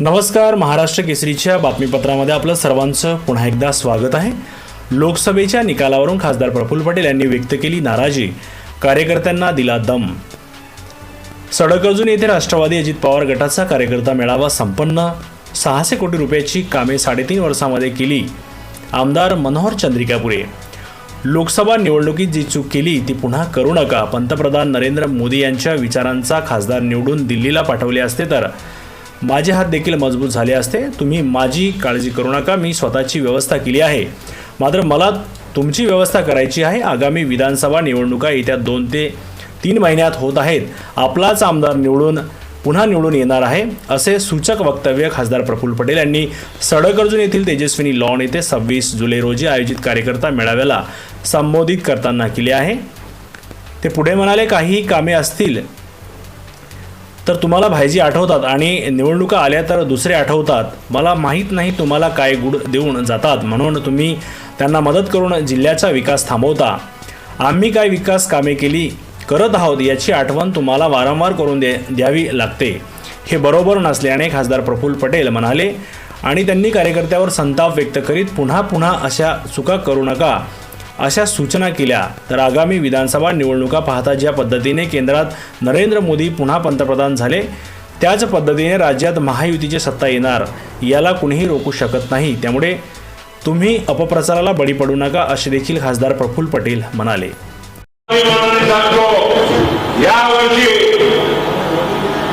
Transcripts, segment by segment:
नमस्कार महाराष्ट्र केसरीच्या बातमीपत्रामध्ये आपलं सर्वांचं पुन्हा एकदा स्वागत आहे. लोकसभेच्या निकालावरून खासदार प्रफुल्ल पटेल यांनी व्यक्त केली नाराजी. कार्यकर्त्यांना दिला दम. सडक अजून येथे राष्ट्रवादी अजित पवार गटाचा कार्यकर्ता मेळावा संपन्न. सहाशे कोटी रुपयाची कामे साडेतीन वर्षामध्ये केली. आमदार मनोहर चंद्रिकापुरे. लोकसभा निवडणुकीत जी चूक केली ती पुन्हा करू नका. पंतप्रधान नरेंद्र मोदी यांच्या विचारांचा खासदार निवडून दिल्लीला पाठवले असते तर माझे हात देखील मजबूत झाले असते. तुम्ही माझी काळजी करू नका. मी स्वतःची व्यवस्था केली आहे. मात्र मला तुमची व्यवस्था करायची आहे. आगामी विधानसभा निवडणुका येत्या दोन ते तीन महिन्यात होत आहेत. आपलाच आमदार निवडून पुन्हा निवडून येणार आहे असे सूचक वक्तव्य खासदार प्रफुल्ल पटेल यांनी सडक येथील तेजस्विनी लॉन येथे सव्वीस जुलै रोजी आयोजित कार्यकर्ता मेळाव्याला संबोधित करताना केले आहे. ते पुढे म्हणाले काही कामे असतील तर तुम्हाला भाईजी आठवतात आणि निवडणुका आल्या तर दुसरे आठवतात. मला माहीत नाही तुम्हाला काय गुड देऊन जातात. म्हणून तुम्ही त्यांना मदत करून जिल्ह्याचा विकास थांबवता. आम्ही काय विकास कामे केली? करत आहोत याची आठवण तुम्हाला वारंवार करून दे द्यावी लागते. हे बरोबर नसल्याने खासदार प्रफुल्ल पटेल म्हणाले आणि त्यांनी कार्यकर्त्यावर संताप व्यक्त करीत पुन्हा पुन्हा अशा चुका करू नका. अशा सूचना केल्या तर आगामी विधानसभा निवडणुका पाहता ज्या पद्धतीने केंद्रात नरेंद्र मोदी पुन्हा पंतप्रधान झाले त्याच पद्धतीने राज्यात महायुतीची सत्ता येणार याला कुणीही रोखू शकत नाही. त्यामुळे तुम्ही अपप्रचाराला बळी पडू नका असे देखील खासदार प्रफुल्ल पटेल म्हणाले अभिमानाने सांगतो यावर्षी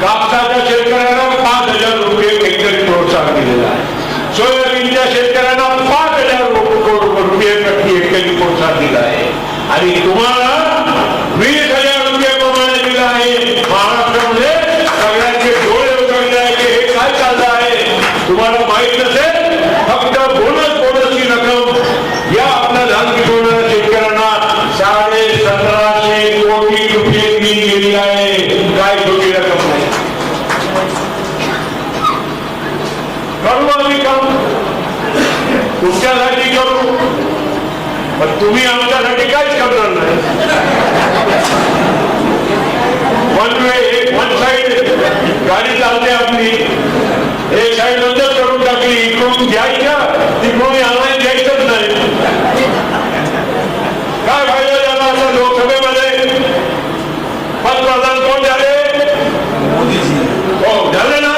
कापसाच्या शेतकऱ्यांना पाच हजार रुपये हेक्टरी प्रोत्साहन दिलेलं आहे सोयाबीनच्या शेतकऱ्यांना पाच हजार रु- रुपये प्रति हेक्टरी प्रोत्साहन दिलं आहे आणि तुम्हाला वीस हजार रुपये प्रमाणे दिलं आहे. महाराष्ट्रामध्ये सगळ्यांचे डोळे उघडले आहे की हे काय चाललं आहे? तुम्हाला माहीत नसेल फक्त बोनस बोनसची रक्कम या आपल्या धान पिकवणाऱ्या शेतकऱ्यांना साडे सतराशे कोटी रुपये दिली गेली आहे. काय छोटी रक्कम नाही. करू आम्ही काम. तुमच्यासाठी पण तुम्ही आमच्यासाठी काहीच करणार नाही. वन वे वन साइड गाडी चालते आपली एक साइड बंदच करून टाकली इकडून घ्यायच्या तिकडून आणायला घ्यायचंच नाही काय फायदा झाला आता लोकसभेमध्ये पंतप्रधान कोण झाले हो झाले ना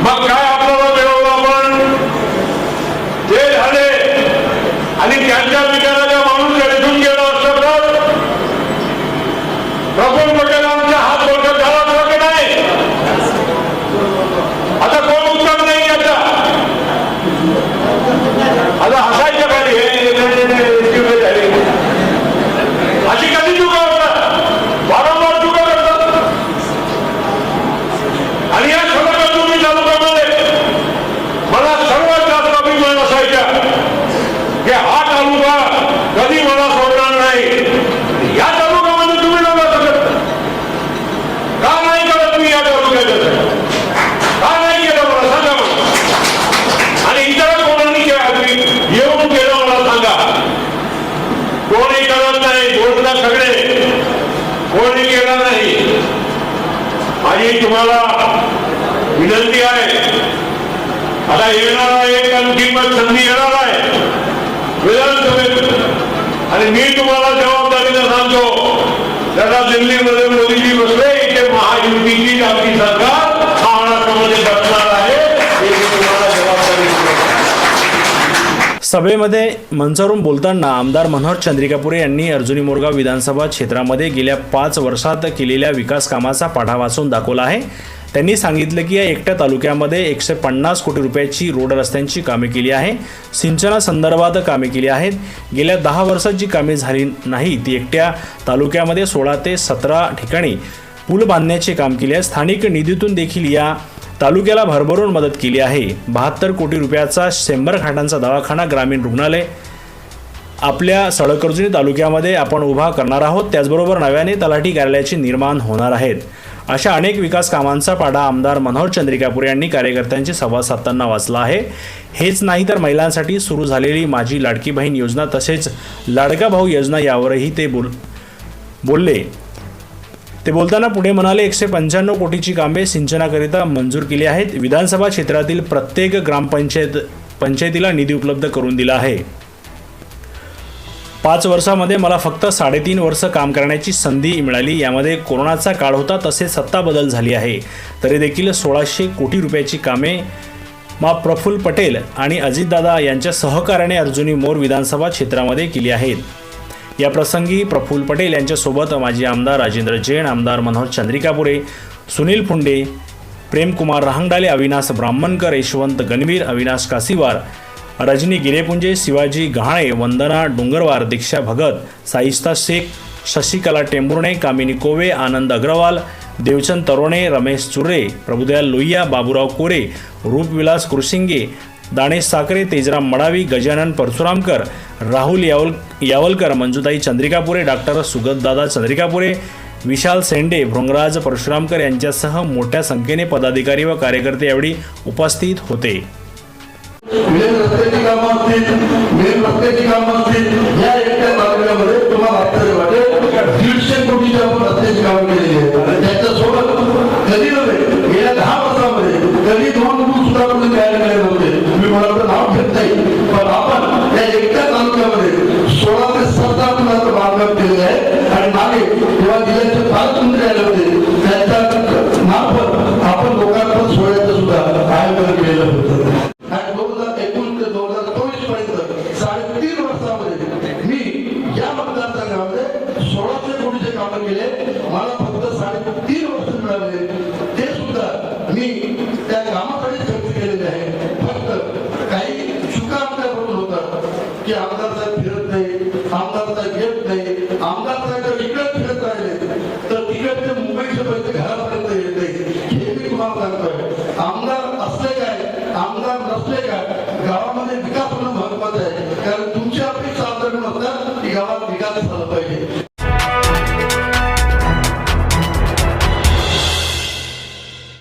मग काय आपल्याला मिळवलं आपण ते झाले आणि त्यांच्या विचाराच्या माणूस भेटून गेला असतं तर प्रफुल्ल पटेल आमचा हात बळकट झाला असता की नाही आता कोण उत्तर नाही याचा आता हसायचं खाली हे हे- हे- हे चुका झाली अशी कधी चुका होतात वारंवार चुका करतात आणि या सगळ्या तुम्ही तालुक्यामध्ये मला सर्वात जास्त अभिमान असायचा की हा तालुका कधी मला सोडणार नाही? या तालुक्यामध्ये तुम्ही नव्हता शकत का नाही करत मी या तालुक्यात का नाही केलं मला? सांगा मला. आणि इतर कोणाने के- येऊन केलं मला सांगा. कोणी करत नाही घोषणा सगळे. कोणी केला नाही. माझी तुम्हाला विनंती आहे. आता येणारा एक पण संधी येणार आहे. विधानसभेत आणि मी तुम्हाला जबाबदारीनं सांगतो जरा दिल्लीमध्ये मोदीजी बसले इथे महायुतीची आपली सरकार महाराष्ट्रामध्ये बसणार आहे तुम्हाला जबाबदारी सभेमध्ये मंचावरून बोलताना आमदार मनोहर चंद्रिकापुरे यांनी अर्जुनी मोरगाव विधानसभा क्षेत्रामध्ये गेल्या पाच वर्षात केलेल्या विकास कामाचा पाढा वाचून दाखवला आहे. त्यांनी सांगितलं की या एकट्या तालुक्यामध्ये एकशे पन्नास कोटी रुपयाची रोड रस्त्यांची कामे केली आहे सिंचनासंदर्भात कामे केली आहेत. गेल्या दहा वर्षात जी कामे झाली नाही ती एकट्या तालुक्यामध्ये सोळा ते सतरा ठिकाणी पूल बांधण्याचे काम केले आहे. स्थानिक निधीतून देखील या तालुक्याला भरभरून मदत केली आहे. बहात्तर कोटी रुपयाचा शंभर खाटांचा दवाखाना ग्रामीण रुग्णालय आपल्या सडकर्जुनी तालुक्यामध्ये आपण उभा करणार आहोत. त्याचबरोबर नव्याने तलाठी कार्यालयाचे निर्माण होणार आहेत. अशा अनेक विकास कामांचा पाडा आमदार मनोहर चंद्रिकापूर यांनी कार्यकर्त्यांशी संवाद साधताना वाचला आहे. हेच नाही तर महिलांसाठी सुरू झालेली माझी लाडकी बहीण योजना तसेच लाडका भाऊ योजना यावरही ते बोल बोलले. ते बोलताना पुढे म्हणाले एकशे पंच्याण्णव कोटीची कामे सिंचनाकरिता मंजूर केली आहेत. विधानसभा क्षेत्रातील प्रत्येक ग्रामपंचायत पंचायतीला निधी उपलब्ध करून दिला आहे. पाच वर्षामध्ये मला फक्त साडेतीन वर्ष काम करण्याची संधी मिळाली. यामध्ये कोरोनाचा काळ होता तसेच सत्ता बदल झाली आहे. तरी देखील सोळाशे कोटी रुपयाची कामे मा प्रफुल्ल पटेल आणि अजितदादा यांच्या सहकार्याने अर्जुनी मोर विधानसभा क्षेत्रामध्ये केली आहेत. या प्रसंगी प्रफुल्ल पटेल यांच्यासोबत माजी आमदार राजेंद्र जैन आमदार मनोहर चंद्रिकापुरे सुनील फुंडे प्रेमकुमार रहांगडाले अविनाश ब्राह्मणकर यशवंत गणवीर अविनाश कासीवार रजनी गिरेपुंजे शिवाजी गहाणे वंदना डोंगरवार दीक्षा भगत साईस्ता शेख शशिकला टेंभुर्णे कामिनी कोवे आनंद अग्रवाल देवचंद तरोणे रमेश चुरे प्रभुदयाल लोहिया बाबुराव कोरे रूपविलास कुरशिंगे दाणेश साखरे तेजराम मडावी गजानन परशुरामकर राहुल यावल यावलकर मंजुताई चंद्रिकापुरे डॉक्टर सुगतदादा चंद्रिकापुरे विशाल सेंडे भृंगराज परशुरामकर यांच्यासह मोठ्या संख्येने पदाधिकारी व कार्यकर्ते यावेळी उपस्थित होते. मेन रस्त्याची कामं असतील मेन रस्त्याची कामं विकास